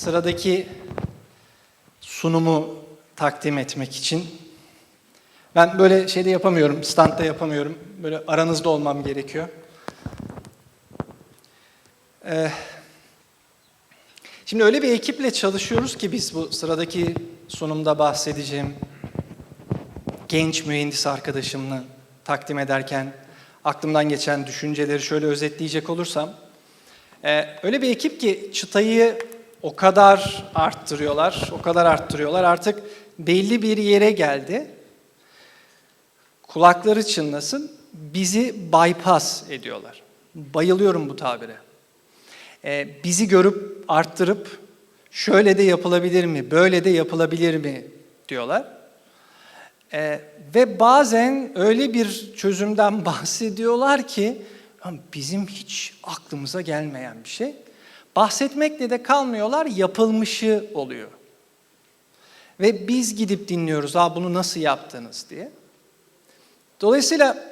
sıradaki sunumu takdim etmek için ben böyle şeyde yapamıyorum, standta yapamıyorum. Böyle aranızda olmam gerekiyor. Ee, şimdi öyle bir ekiple çalışıyoruz ki biz bu sıradaki sunumda bahsedeceğim genç mühendis arkadaşımla takdim ederken aklımdan geçen düşünceleri şöyle özetleyecek olursam, e, öyle bir ekip ki çıtayı o kadar arttırıyorlar, o kadar arttırıyorlar artık belli bir yere geldi. Kulakları çınlasın, bizi bypass ediyorlar. Bayılıyorum bu tabire. E, bizi görüp arttırıp şöyle de yapılabilir mi, böyle de yapılabilir mi diyorlar. Ee, ve bazen öyle bir çözümden bahsediyorlar ki "Lan bizim hiç aklımıza gelmeyen bir şey. Bahsetmekle de kalmıyorlar, yapılmışı oluyor. Ve biz gidip dinliyoruz, "Aa bunu nasıl yaptınız?" diye. Dolayısıyla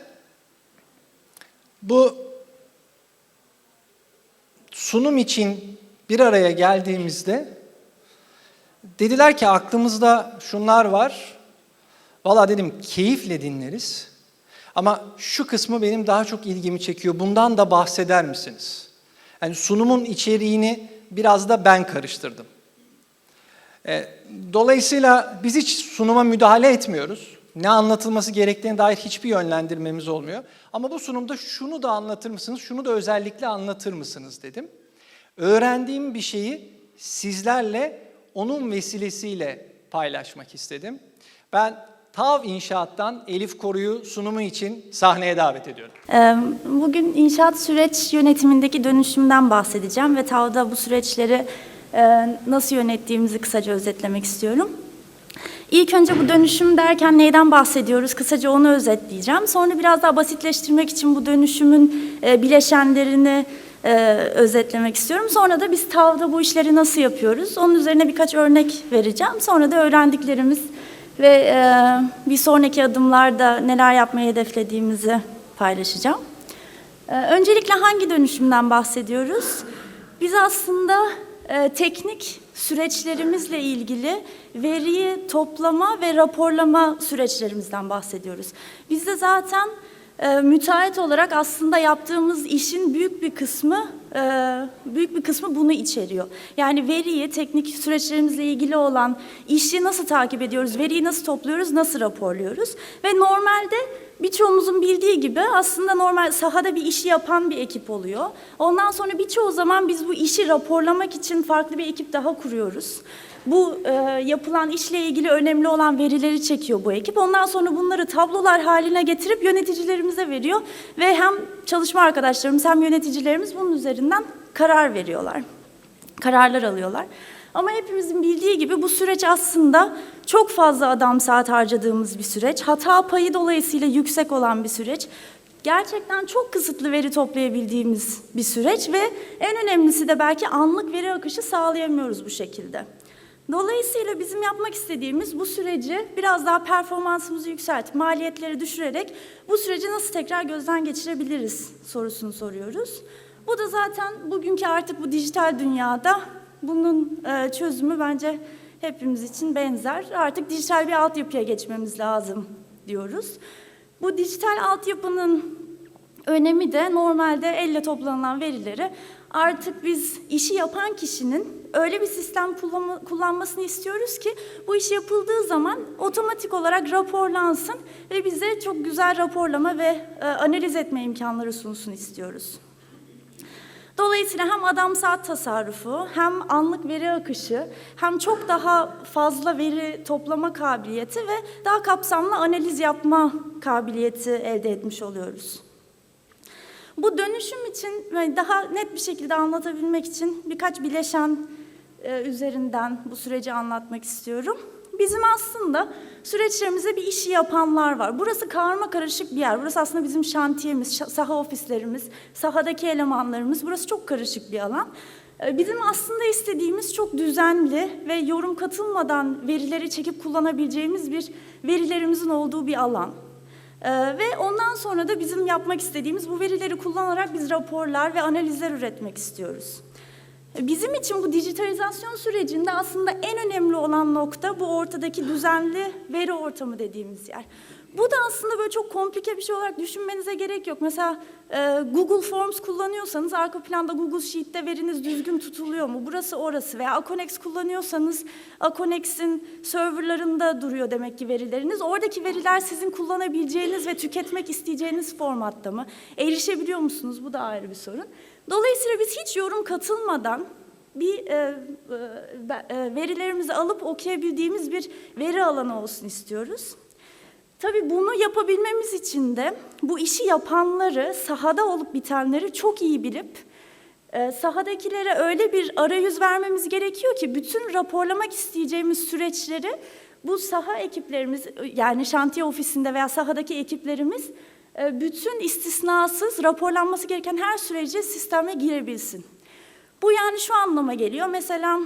bu sunum için bir araya geldiğimizde dediler ki aklımızda şunlar var. Valla dedim keyifle dinleriz. Ama şu kısmı benim daha çok ilgimi çekiyor. Bundan da bahseder misiniz? Yani sunumun içeriğini biraz da ben karıştırdım. E, dolayısıyla biz hiç sunuma müdahale etmiyoruz. Ne anlatılması gerektiğine dair hiçbir yönlendirmemiz olmuyor. Ama bu sunumda şunu da anlatır mısınız, şunu da özellikle anlatır mısınız dedim. Öğrendiğim bir şeyi sizlerle onun vesilesiyle paylaşmak istedim. Ben TAV İnşaat'tan Elif Koru'yu sunumu için sahneye davet ediyorum. Ee, Bugün inşaat süreç yönetimindeki dönüşümden bahsedeceğim ve TAV'da bu süreçleri e, nasıl yönettiğimizi kısaca özetlemek istiyorum. İlk önce bu dönüşüm derken neyden bahsediyoruz? Kısaca onu özetleyeceğim. Sonra biraz daha basitleştirmek için bu dönüşümün e, bileşenlerini e, özetlemek istiyorum. Sonra da biz TAV'da bu işleri nasıl yapıyoruz? Onun üzerine birkaç örnek vereceğim. Sonra da öğrendiklerimiz ve e, bir sonraki adımlarda neler yapmayı hedeflediğimizi paylaşacağım. E, öncelikle hangi dönüşümden bahsediyoruz? Biz aslında e, teknik süreçlerimizle ilgili veriyi toplama ve raporlama süreçlerimizden bahsediyoruz. Bizde zaten e, müteahhit olarak aslında yaptığımız işin büyük bir kısmı e, büyük bir kısmı bunu içeriyor. Yani veriyi, teknik süreçlerimizle ilgili olan işi nasıl takip ediyoruz, veriyi nasıl topluyoruz, nasıl raporluyoruz ve normalde birçoğumuzun bildiği gibi aslında normal sahada bir işi yapan bir ekip oluyor. Ondan sonra birçoğu zaman biz bu işi raporlamak için farklı bir ekip daha kuruyoruz. Bu e, yapılan işle ilgili önemli olan verileri çekiyor bu ekip. Ondan sonra bunları tablolar haline getirip yöneticilerimize veriyor ve hem çalışma arkadaşlarımız hem yöneticilerimiz bunun üzerinden karar veriyorlar. Kararlar alıyorlar. Ama hepimizin bildiği gibi bu süreç aslında çok fazla adam saat harcadığımız bir süreç. Hata payı dolayısıyla yüksek olan bir süreç. Gerçekten çok kısıtlı veri toplayabildiğimiz bir süreç ve en önemlisi de belki anlık veri akışı sağlayamıyoruz bu şekilde. Dolayısıyla bizim yapmak istediğimiz bu süreci biraz daha performansımızı yükseltip maliyetleri düşürerek bu süreci nasıl tekrar gözden geçirebiliriz sorusunu soruyoruz. Bu da zaten bugünkü artık bu dijital dünyada bunun e, çözümü bence hepimiz için benzer. Artık dijital bir altyapıya geçmemiz lazım diyoruz. Bu dijital altyapının önemi de normalde elle toplanılan verileri artık biz işi yapan kişinin öyle bir sistem kullanma- kullanmasını istiyoruz ki bu iş yapıldığı zaman otomatik olarak raporlansın ve bize çok güzel raporlama ve e, analiz etme imkanları sunsun istiyoruz. Dolayısıyla hem adam saat tasarrufu, hem anlık veri akışı, hem çok daha fazla veri toplama kabiliyeti ve daha kapsamlı analiz yapma kabiliyeti elde etmiş oluyoruz. Bu dönüşüm için daha net bir şekilde anlatabilmek için birkaç bileşen e, üzerinden bu süreci anlatmak istiyorum. Bizim aslında süreçlerimizde bir işi yapanlar var. Burası karma karışık bir yer. Burası aslında bizim şantiyemiz, şa- saha ofislerimiz, sahadaki elemanlarımız. Burası çok karışık bir alan. E, Bizim aslında istediğimiz çok düzenli ve yorum katılmadan verileri çekip kullanabileceğimiz bir verilerimizin olduğu bir alan. Ee, ve ondan sonra da bizim yapmak istediğimiz bu verileri kullanarak biz raporlar ve analizler üretmek istiyoruz. Bizim için bu dijitalizasyon sürecinde aslında en önemli olan nokta bu ortadaki düzenli veri ortamı dediğimiz yer. Bu da aslında böyle çok komplike bir şey olarak düşünmenize gerek yok. Mesela e, Google Forms kullanıyorsanız arka planda Google Sheet'te veriniz düzgün tutuluyor mu? Burası orası veya Aconex kullanıyorsanız Aconex'in serverlarında duruyor demek ki verileriniz. Oradaki veriler sizin kullanabileceğiniz ve tüketmek isteyeceğiniz formatta mı? Erişebiliyor musunuz? Bu da ayrı bir sorun. Dolayısıyla biz hiç yorum katılmadan bir e, e, e, verilerimizi alıp okuyabildiğimiz bir veri alanı olsun istiyoruz. Tabii bunu yapabilmemiz için de bu işi yapanları, sahada olup bitenleri çok iyi bilip e, sahadakilere öyle bir arayüz vermemiz gerekiyor ki bütün raporlamak isteyeceğimiz süreçleri bu saha ekiplerimiz yani şantiye ofisinde veya sahadaki ekiplerimiz bütün istisnasız raporlanması gereken her sürece sisteme girebilsin. Bu yani şu anlama geliyor. Mesela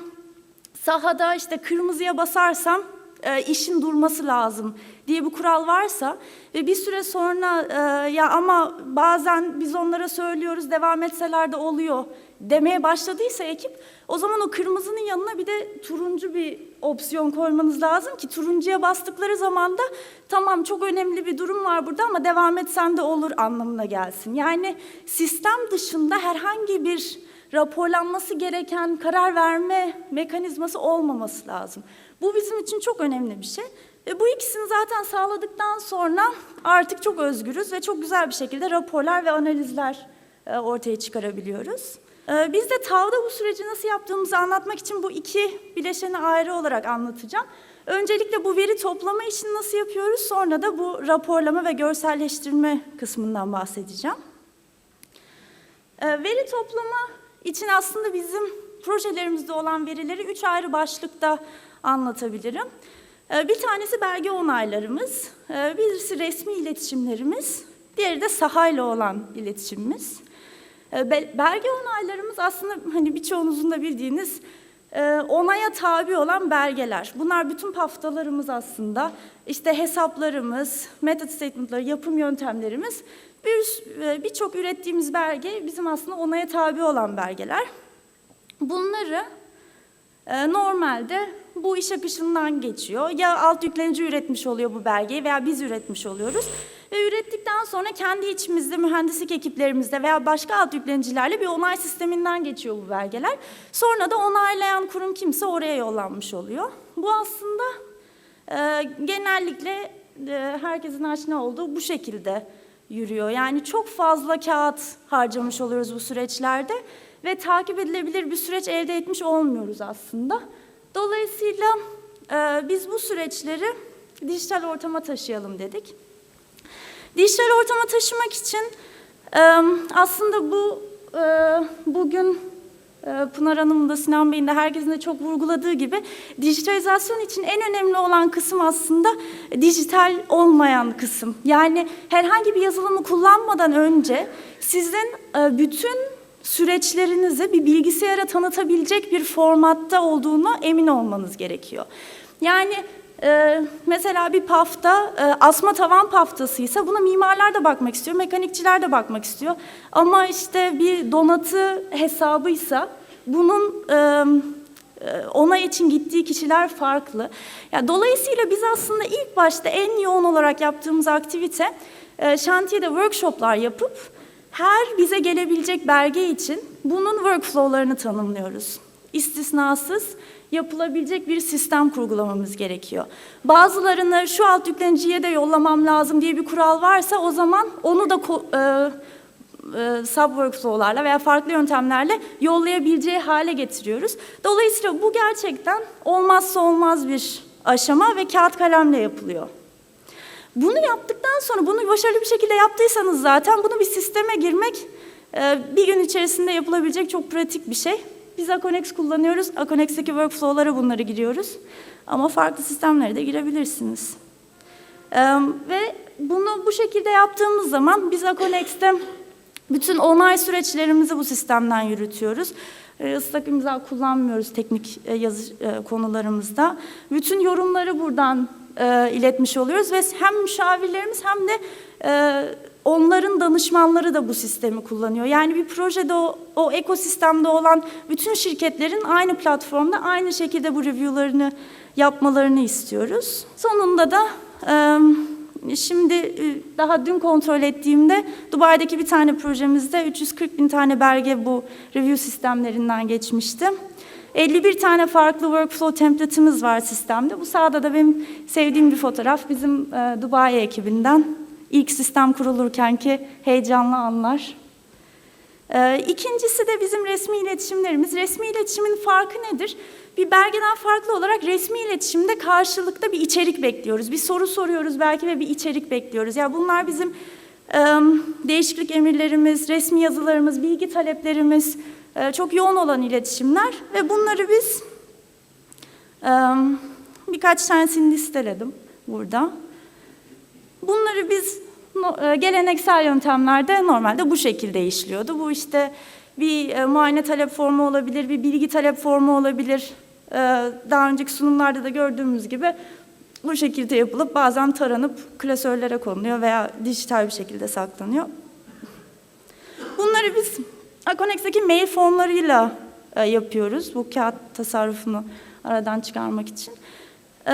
sahada işte kırmızıya basarsam e, işin durması lazım diye bir kural varsa ve bir süre sonra e, ya ama bazen biz onlara söylüyoruz devam etseler de oluyor demeye başladıysa ekip o zaman o kırmızının yanına bir de turuncu bir opsiyon koymanız lazım ki turuncuya bastıkları zaman da tamam çok önemli bir durum var burada ama devam etsen de olur anlamına gelsin. Yani sistem dışında herhangi bir raporlanması gereken karar verme mekanizması olmaması lazım. Bu bizim için çok önemli bir şey. Ve bu ikisini zaten sağladıktan sonra artık çok özgürüz ve çok güzel bir şekilde raporlar ve analizler e, ortaya çıkarabiliyoruz. E, Biz de TAV'da bu süreci nasıl yaptığımızı anlatmak için bu iki bileşeni ayrı olarak anlatacağım. Öncelikle bu veri toplama işini nasıl yapıyoruz, sonra da bu raporlama ve görselleştirme kısmından bahsedeceğim. E, Veri toplama için aslında bizim projelerimizde olan verileri üç ayrı başlıkta anlatabilirim. E, Bir tanesi belge onaylarımız, e, birisi resmi iletişimlerimiz, diğeri de sahayla olan iletişimimiz. E, be- Belge onaylarımız aslında hani birçoğunuzun da bildiğiniz onaya tabi olan belgeler. Bunlar bütün paftalarımız aslında. İşte hesaplarımız, method statement'ları, yapım yöntemlerimiz. Bir e, birçok ürettiğimiz belge bizim aslında onaya tabi olan belgeler. Bunları normalde bu iş akışından geçiyor. Ya alt yüklenici üretmiş oluyor bu belgeyi veya biz üretmiş oluyoruz. Ve ürettikten sonra kendi içimizde, mühendislik ekiplerimizde veya başka alt yüklenicilerle bir onay sisteminden geçiyor bu belgeler. Sonra da onaylayan kurum kimse oraya yollanmış oluyor. Bu aslında e, genellikle e, herkesin aşina olduğu bu şekilde yürüyor. Yani çok fazla kağıt harcamış oluyoruz bu süreçlerde ve takip edilebilir bir süreç elde etmiş olmuyoruz aslında. Dolayısıyla e, biz bu süreçleri dijital ortama taşıyalım dedik. Dijital ortama taşımak için e, aslında bu e, bugün e, Pınar Hanım'ın da Sinan Bey'in de herkesin de çok vurguladığı gibi dijitalizasyon için en önemli olan kısım aslında dijital olmayan kısım. Yani herhangi bir yazılımı kullanmadan önce sizin e, bütün süreçlerinizi bir bilgisayara tanıtabilecek bir formatta olduğuna emin olmanız gerekiyor. Yani e, mesela bir pafta e, asma tavan paftasıysa buna mimarlar da bakmak istiyor, mekanikçiler de bakmak istiyor. Ama işte bir donatı hesabıysa bunun e, e, onay için gittiği kişiler farklı. Ya dolayısıyla biz aslında ilk başta en yoğun olarak yaptığımız aktivite e, şantiyede workshoplar yapıp her bize gelebilecek belge için bunun workflow'larını tanımlıyoruz. İstisnasız yapılabilecek bir sistem kurgulamamız gerekiyor. Bazılarını şu alt yükleniciye de yollamam lazım diye bir kural varsa o zaman onu da e, e, sub-workflow'larla veya farklı yöntemlerle yollayabileceği hale getiriyoruz. Dolayısıyla bu gerçekten olmazsa olmaz bir aşama ve kağıt kalemle yapılıyor. Bunu yaptıktan sonra, bunu başarılı bir şekilde yaptıysanız zaten bunu bir sisteme girmek e, bir gün içerisinde yapılabilecek çok pratik bir şey. Biz Aconex kullanıyoruz. Aconex'teki workflow'lara bunları giriyoruz. Ama farklı sistemlere de girebilirsiniz. Ee, ve bunu bu şekilde yaptığımız zaman biz Aconex'te bütün onay süreçlerimizi bu sistemden yürütüyoruz. Islak imza kullanmıyoruz teknik e, yazı e, konularımızda. Bütün yorumları buradan e, iletmiş oluyoruz ve hem müşavirlerimiz hem de e, onların danışmanları da bu sistemi kullanıyor. Yani bir projede o, o ekosistemde olan bütün şirketlerin aynı platformda aynı şekilde bu review'larını yapmalarını istiyoruz. Sonunda da e, şimdi e, daha dün kontrol ettiğimde Dubai'deki bir tane projemizde 340 bin tane belge bu review sistemlerinden geçmişti. 51 tane farklı workflow template'imiz var sistemde. Bu sağda da benim sevdiğim bir fotoğraf. Bizim e, Dubai ekibinden ilk sistem kurulurkenki heyecanlı anlar. E, ikincisi de bizim resmi iletişimlerimiz. Resmi iletişimin farkı nedir? Bir belgeden farklı olarak resmi iletişimde karşılıkta bir içerik bekliyoruz. Bir soru soruyoruz belki ve bir içerik bekliyoruz. Ya bunlar bizim değişiklik emirlerimiz, resmi yazılarımız, bilgi taleplerimiz, çok yoğun olan iletişimler ve bunları biz birkaç tanesini listeledim burada. Bunları biz geleneksel yöntemlerde normalde bu şekilde işliyordu. Bu işte bir e, muayene talep formu olabilir, bir bilgi talep formu olabilir. E, daha önceki sunumlarda da gördüğümüz gibi bu şekilde yapılıp bazen taranıp klasörlere konuluyor veya dijital bir şekilde saklanıyor. Bunları biz Akonex'teki mail formlarıyla e, yapıyoruz bu kağıt tasarrufunu aradan çıkarmak için. E,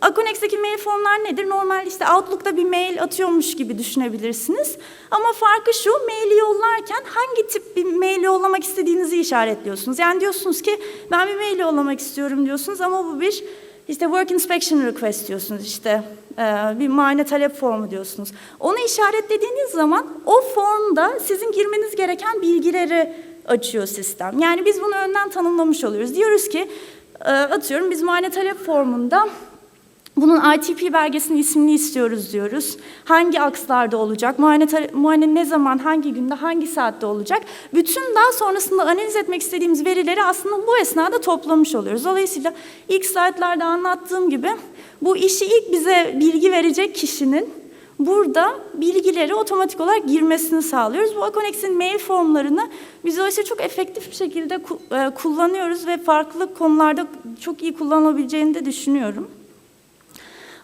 Akonex'teki mail formlar nedir? Normal işte Outlook'ta bir mail atıyormuş gibi düşünebilirsiniz. Ama farkı şu, maili yollarken hangi tip bir mail yollamak istediğinizi işaretliyorsunuz. Yani diyorsunuz ki ben bir mail yollamak istiyorum diyorsunuz ama bu bir işte work inspection request diyorsunuz işte e, bir muayene talep formu diyorsunuz. Onu işaretlediğiniz zaman o formda sizin girmeniz gereken bilgileri açıyor sistem. Yani biz bunu önden tanımlamış oluyoruz. Diyoruz ki atıyorum biz muayene talep formunda bunun ITP belgesinin ismini istiyoruz diyoruz. Hangi akslarda olacak? Muayene, muayene ne zaman, hangi günde, hangi saatte olacak? Bütün daha sonrasında analiz etmek istediğimiz verileri aslında bu esnada toplamış oluyoruz. Dolayısıyla ilk slaytlarda anlattığım gibi bu işi ilk bize bilgi verecek kişinin burada bilgileri otomatik olarak girmesini sağlıyoruz. Bu Akonex'in mail formlarını biz dolayısıyla çok efektif bir şekilde e, kullanıyoruz ve farklı konularda çok iyi kullanılabileceğini de düşünüyorum.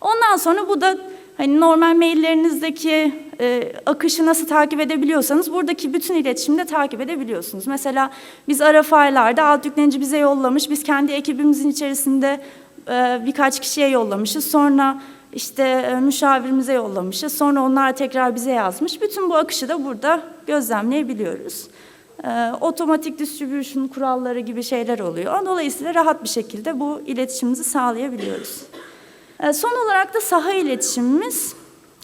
Ondan sonra bu da hani normal maillerinizdeki e, akışı nasıl takip edebiliyorsanız buradaki bütün iletişimi de takip edebiliyorsunuz. Mesela biz ara faylarda alt yüklenici bize yollamış, biz kendi ekibimizin içerisinde e, birkaç kişiye yollamışız. Sonra işte e, müşavirimize yollamışız. Sonra onlar tekrar bize yazmış. Bütün bu akışı da burada gözlemleyebiliyoruz. E, otomatik distribution kuralları gibi şeyler oluyor. Dolayısıyla rahat bir şekilde bu iletişimimizi sağlayabiliyoruz. E, Son olarak da saha iletişimimiz.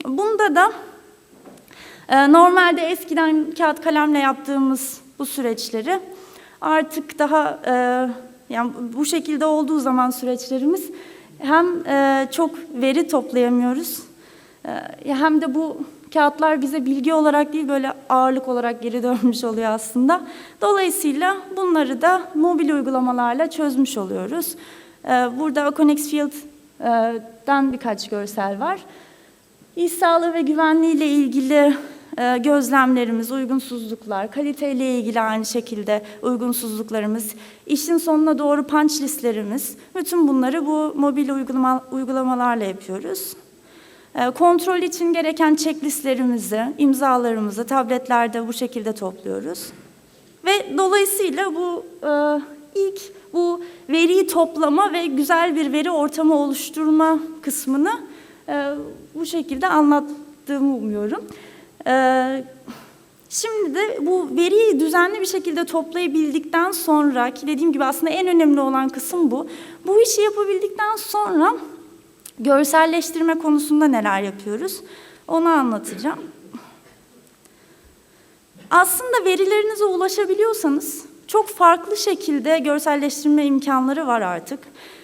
Bunda da e, normalde eskiden kağıt kalemle yaptığımız bu süreçleri artık daha e, yani bu şekilde olduğu zaman süreçlerimiz hem e, çok veri toplayamıyoruz e, hem de bu kağıtlar bize bilgi olarak değil böyle ağırlık olarak geri dönmüş oluyor aslında. Dolayısıyla bunları da mobil uygulamalarla çözmüş oluyoruz. E, Burada Aconex Field e, birkaç görsel var. İş sağlığı ve güvenliği ile ilgili gözlemlerimiz, uygunsuzluklar, kaliteyle ilgili aynı şekilde uygunsuzluklarımız, işin sonuna doğru punch listlerimiz, bütün bunları bu mobil uygulama, uygulamalarla yapıyoruz. E, Kontrol için gereken checklistlerimizi, imzalarımızı tabletlerde bu şekilde topluyoruz. Ve dolayısıyla bu e, ilk bu veriyi toplama ve güzel bir veri ortamı oluşturma kısmını e, bu şekilde anlattığımı umuyorum. E, şimdi de bu veriyi düzenli bir şekilde toplayabildikten sonra ki dediğim gibi aslında en önemli olan kısım bu. Bu işi yapabildikten sonra görselleştirme konusunda neler yapıyoruz onu anlatacağım. Aslında verilerinize ulaşabiliyorsanız çok farklı şekilde görselleştirme imkanları var artık.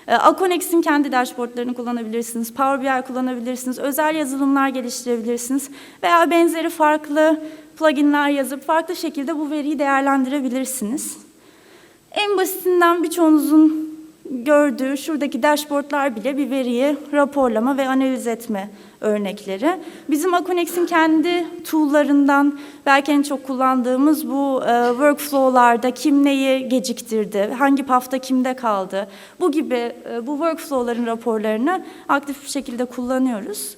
E, Akonex'in kendi dashboardlarını kullanabilirsiniz, Power BI kullanabilirsiniz, özel yazılımlar geliştirebilirsiniz veya benzeri farklı pluginler yazıp farklı şekilde bu veriyi değerlendirebilirsiniz. En basitinden birçoğunuzun gördüğü şuradaki dashboardlar bile bir veriyi raporlama ve analiz etme örnekleri. Bizim Akonex'in kendi tool'larından belki en çok kullandığımız bu e, workflow'larda kim neyi geciktirdi, hangi pafta kimde kaldı, bu gibi e, bu workflow'ların raporlarını aktif bir şekilde kullanıyoruz.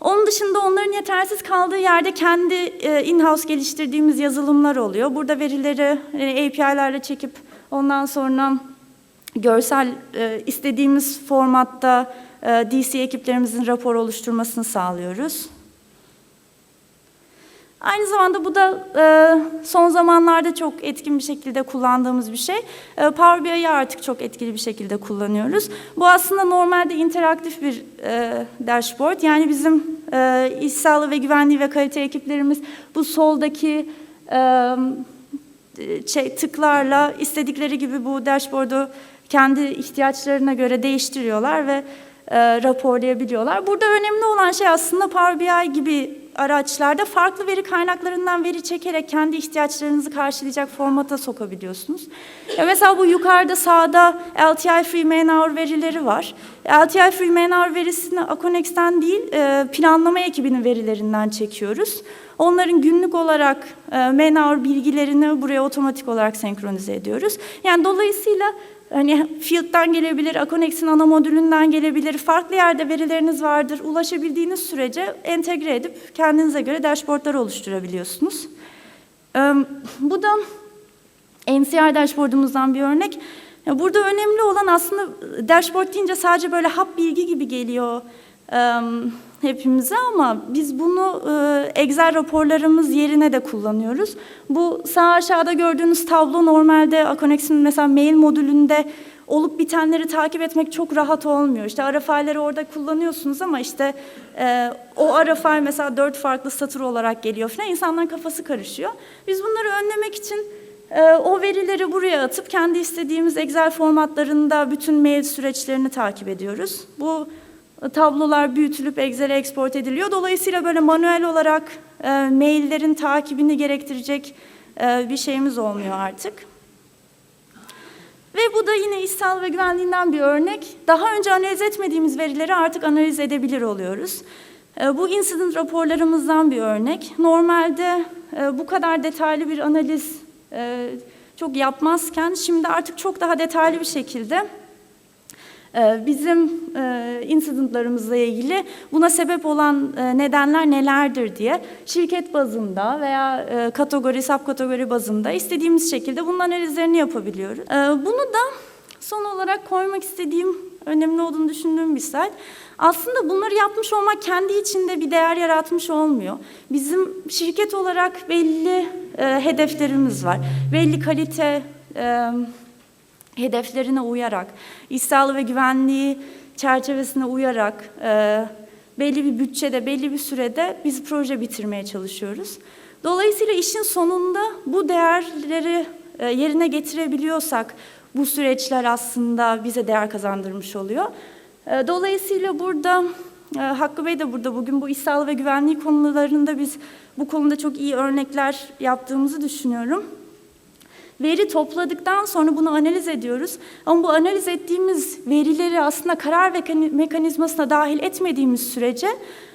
Onun dışında onların yetersiz kaldığı yerde kendi e, in-house geliştirdiğimiz yazılımlar oluyor. Burada verileri e, API'lerle çekip ondan sonra görsel e, istediğimiz formatta DC ekiplerimizin rapor oluşturmasını sağlıyoruz. Aynı zamanda bu da e, son zamanlarda çok etkin bir şekilde kullandığımız bir şey. E, Power BI'yi artık çok etkili bir şekilde kullanıyoruz. Bu aslında normalde interaktif bir e, dashboard. Yani bizim e, iş sağlığı ve güvenliği ve kalite ekiplerimiz bu soldaki şey, tıklarla istedikleri gibi bu dashboard'u kendi ihtiyaçlarına göre değiştiriyorlar ve e, raporlayabiliyorlar. Burada önemli olan şey aslında Power BI gibi araçlarda farklı veri kaynaklarından veri çekerek kendi ihtiyaçlarınızı karşılayacak formata sokabiliyorsunuz. Ya mesela bu yukarıda sağda LTI Free Man-Hour verileri var. LTI Free Man-Hour verisini Aconex'ten değil, e, planlama ekibinin verilerinden çekiyoruz. Onların günlük olarak e, man-hour bilgilerini buraya otomatik olarak senkronize ediyoruz. Yani dolayısıyla Hani Field'dan gelebilir, Aconex'in ana modülünden gelebilir, farklı yerde verileriniz vardır. Ulaşabildiğiniz sürece entegre edip kendinize göre dashboardlar oluşturabiliyorsunuz. Bu da NCR dashboardumuzdan bir örnek. Burada önemli olan aslında dashboard deyince sadece böyle hap bilgi gibi geliyor hepimize ama biz bunu e, Excel raporlarımız yerine de kullanıyoruz. Bu sağ aşağıda gördüğünüz tablo normalde Aconex'in mesela mail modülünde olup bitenleri takip etmek çok rahat olmuyor. İşte ara failleri orada kullanıyorsunuz ama işte e, o ara fail mesela dört farklı satır olarak geliyor falan. İnsanların kafası karışıyor. Biz bunları önlemek için ee, o verileri buraya atıp kendi istediğimiz Excel formatlarında bütün mail süreçlerini takip ediyoruz. Bu tablolar büyütülüp Excel'e export ediliyor. Dolayısıyla böyle manuel olarak e, maillerin takibini gerektirecek e, bir şeyimiz olmuyor artık. Ve bu da yine iş sağlığı ve güvenliğinden bir örnek. Daha önce analiz etmediğimiz verileri artık analiz edebilir oluyoruz. E, Bu incident raporlarımızdan bir örnek. Normalde e, bu kadar detaylı bir analiz e, çok yapmazken şimdi artık çok daha detaylı bir şekilde bizim e, incidentlarımızla ilgili buna sebep olan e, nedenler nelerdir diye şirket bazında veya e, kategori, subkategori bazında istediğimiz şekilde bunun analizlerini yapabiliyoruz. E, Bunu da son olarak koymak istediğim, önemli olduğunu düşündüğüm bir slide. Aslında bunları yapmış olmak kendi içinde bir değer yaratmış olmuyor. Bizim şirket olarak belli e, hedeflerimiz var. Belli kalite e, hedeflerine uyarak, iş sağlığı ve güvenliği çerçevesine uyarak e, belli bir bütçede, belli bir sürede biz proje bitirmeye çalışıyoruz. Dolayısıyla işin sonunda bu değerleri e, yerine getirebiliyorsak bu süreçler aslında bize değer kazandırmış oluyor. E, Dolayısıyla burada e, Hakkı Bey de burada bugün bu iş sağlığı ve güvenliği konularında biz bu konuda çok iyi örnekler yaptığımızı düşünüyorum. Veri topladıktan sonra bunu analiz ediyoruz. Ama bu analiz ettiğimiz verileri aslında karar mekani- mekanizmasına dahil etmediğimiz sürece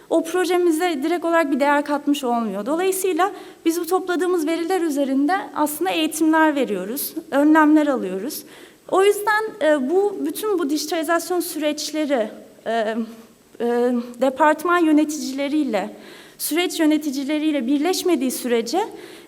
o projemize direkt olarak bir değer katmış olmuyor. Dolayısıyla biz bu topladığımız veriler üzerinde aslında eğitimler veriyoruz, önlemler alıyoruz. O yüzden e, bu bütün bu dijitalizasyon süreçleri e, e, departman yöneticileriyle, süreç yöneticileriyle birleşmediği sürece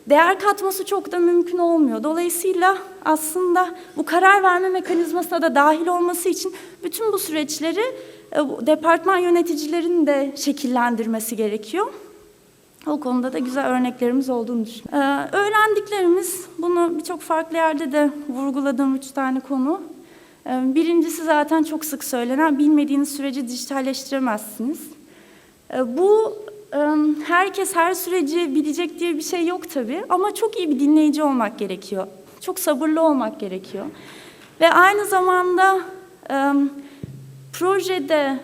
değer katması çok da mümkün olmuyor. Dolayısıyla aslında bu karar verme mekanizmasına da dahil olması için bütün bu süreçleri e, departman yöneticilerinin de şekillendirmesi gerekiyor. O konuda da güzel örneklerimiz olduğunu düşünüyorum. Ee, öğrendiklerimiz, bunu birçok farklı yerde de vurguladığım üç tane konu. Ee, birincisi zaten çok sık söylenen, bilmediğiniz süreci dijitalleştiremezsiniz. Ee, bu herkes her süreci bilecek diye bir şey yok tabii ama çok iyi bir dinleyici olmak gerekiyor. Çok sabırlı olmak gerekiyor. Ve aynı zamanda projede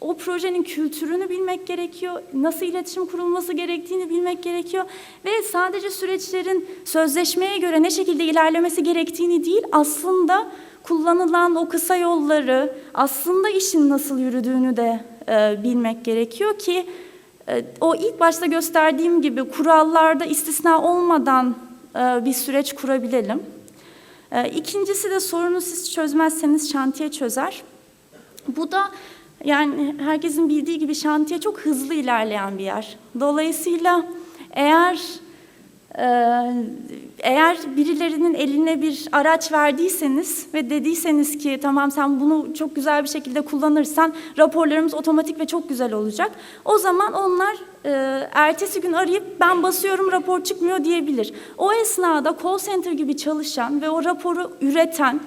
o projenin kültürünü bilmek gerekiyor, nasıl iletişim kurulması gerektiğini bilmek gerekiyor ve sadece süreçlerin sözleşmeye göre ne şekilde ilerlemesi gerektiğini değil, aslında kullanılan o kısa yolları, aslında işin nasıl yürüdüğünü de e, bilmek gerekiyor ki o ilk başta gösterdiğim gibi kurallarda istisna olmadan e, bir süreç kurabilelim. E, İkincisi de sorunu siz çözmezseniz şantiye çözer. Bu da Yani herkesin bildiği gibi şantiye çok hızlı ilerleyen bir yer. Dolayısıyla eğer ee, eğer birilerinin eline bir araç verdiyseniz ve dediyseniz ki tamam sen bunu çok güzel bir şekilde kullanırsan raporlarımız otomatik ve çok güzel olacak. O zaman onlar e, ertesi gün arayıp ben basıyorum rapor çıkmıyor diyebilir. O esnada call center gibi çalışan ve o raporu üreten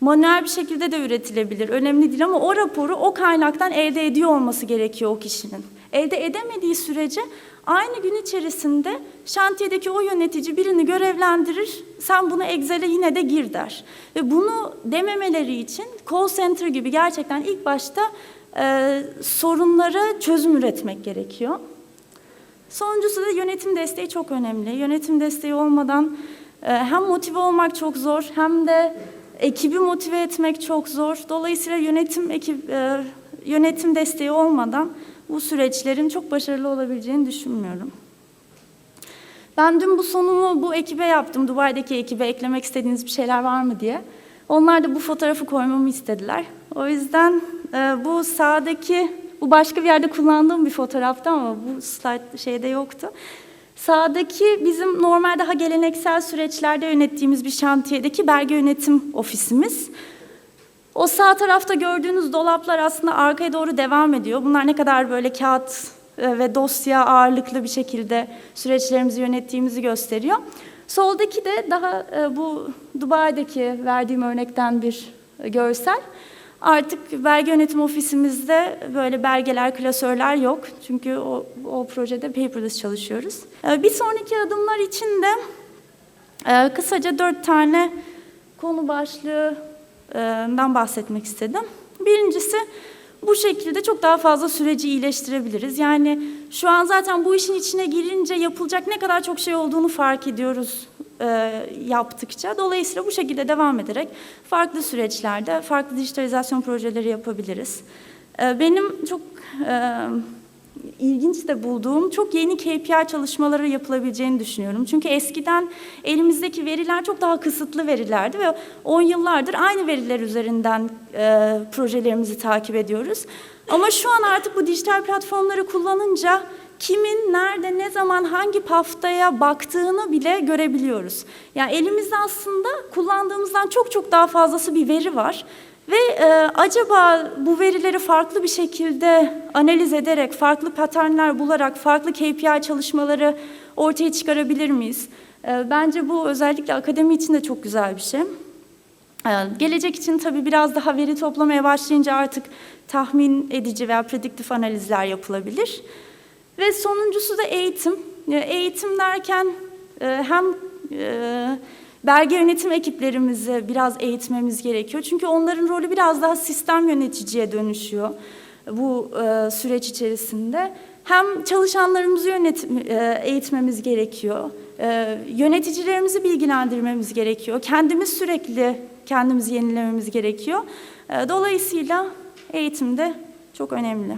manuel bir şekilde de üretilebilir. Önemli değil ama o raporu o kaynaktan elde ediyor olması gerekiyor o kişinin. Elde edemediği sürece aynı gün içerisinde şantiyedeki o yönetici birini görevlendirir. Sen bunu Excel'e yine de gir der. Ve bunu dememeleri için call center gibi gerçekten ilk başta e, sorunlara çözüm üretmek gerekiyor. Sonuncusu da yönetim desteği çok önemli. Yönetim desteği olmadan e, hem motive olmak çok zor hem de ekibi motive etmek çok zor. Dolayısıyla yönetim ekip e, yönetim desteği olmadan bu süreçlerin çok başarılı olabileceğini düşünmüyorum. Ben dün bu sunumu bu ekibe yaptım. Dubai'deki ekibe eklemek istediğiniz bir şeyler var mı diye. Onlar da bu fotoğrafı koymamı istediler. O yüzden e, bu sağdaki, bu başka bir yerde kullandığım bir fotoğraftı ama bu slide şeyde yoktu. Sağdaki bizim normal daha geleneksel süreçlerde yönettiğimiz bir şantiyedeki belge yönetim ofisimiz. O sağ tarafta gördüğünüz dolaplar aslında arkaya doğru devam ediyor. Bunlar ne kadar böyle kağıt e, ve dosya ağırlıklı bir şekilde süreçlerimizi yönettiğimizi gösteriyor. Soldaki de daha e, bu Dubai'deki verdiğim örnekten bir e, görsel. Artık belge yönetim ofisimizde böyle belgeler, klasörler yok. Çünkü o, o projede paperless çalışıyoruz. Bir sonraki adımlar için de kısaca dört tane konu başlığından bahsetmek istedim. Birincisi bu şekilde çok daha fazla süreci iyileştirebiliriz. Yani şu an zaten bu işin içine girince yapılacak ne kadar çok şey olduğunu fark ediyoruz e, yaptıkça. Dolayısıyla bu şekilde devam ederek farklı süreçlerde farklı dijitalizasyon projeleri yapabiliriz. E, benim çok e, ilginç de bulduğum çok yeni KPI çalışmaları yapılabileceğini düşünüyorum. Çünkü eskiden elimizdeki veriler çok daha kısıtlı verilerdi ve 10 yıllardır aynı veriler üzerinden e, projelerimizi takip ediyoruz. Ama şu an artık bu dijital platformları kullanınca kimin nerede ne zaman hangi paftaya baktığını bile görebiliyoruz. Yani elimizde aslında kullandığımızdan çok çok daha fazlası bir veri var. Ve e, acaba bu verileri farklı bir şekilde analiz ederek, farklı paternler bularak, farklı KPI çalışmaları ortaya çıkarabilir miyiz? E, bence bu özellikle akademi için de çok güzel bir şey. E, gelecek için tabii biraz daha veri toplamaya başlayınca artık tahmin edici veya prediktif analizler yapılabilir. Ve sonuncusu da eğitim. E, Eğitim derken e, hem e, belge yönetim ekiplerimizi biraz eğitmemiz gerekiyor. Çünkü onların rolü biraz daha sistem yöneticiye dönüşüyor bu e, süreç içerisinde. Hem çalışanlarımızı yönet, e, eğitmemiz gerekiyor, e, yöneticilerimizi bilgilendirmemiz gerekiyor, kendimiz sürekli kendimizi yenilememiz gerekiyor. E, dolayısıyla eğitim de çok önemli.